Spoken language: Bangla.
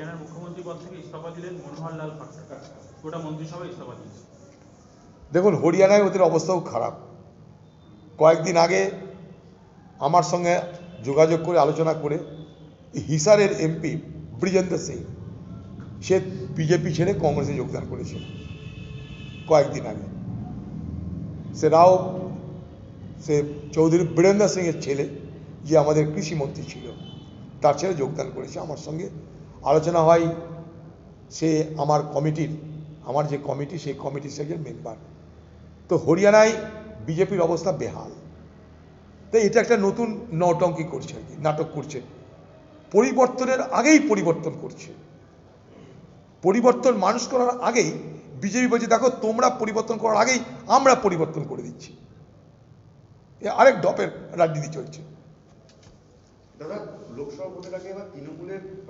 হরিয়ানার মুখ্যমন্ত্রী পদ থেকে ইস্তফা দিলেন মনোহর লাল খট্টার গোটা মন্ত্রিসভা ইস্তফা দিয়েছে। দেখুন, হরিয়ানায় ওদের অবস্থাও খারাপ। কয়েকদিন আগে আমার সঙ্গে যোগাযোগ করে, আলোচনা করে, হিসারের এমপি ব্রিজেন্দ্র সিং, সে বিজেপি ছেড়ে কংগ্রেসে যোগদান করেছে কয়েকদিন আগে। সে রাও, সে চৌধুরী বীরেন্দ্র সিংয়ের ছেলে, যে আমাদের কৃষিমন্ত্রী ছিল, তার ছেলে যোগদান করেছে আমার সঙ্গে আলোচনা হয়, সে আমার কমিটির, আমার যে কমিটি, সেই কমিটির সে একজন মেম্বার। তো হরিয়ানায় বিজেপির অবস্থা বেহাল। তাই এটা একটা নতুন নটঙ্কি করছে আর কি, নাটক করছে। পরিবর্তনের আগেই পরিবর্তন করছে। পরিবর্তন মানুষ করার আগেই বিজেপি বলছে, দেখো, তোমরা পরিবর্তন করার আগেই আমরা পরিবর্তন করে দিচ্ছি। আরেক ডপের রাজনীতি চলছে। দাদা, লোকসভা তৃণমূলের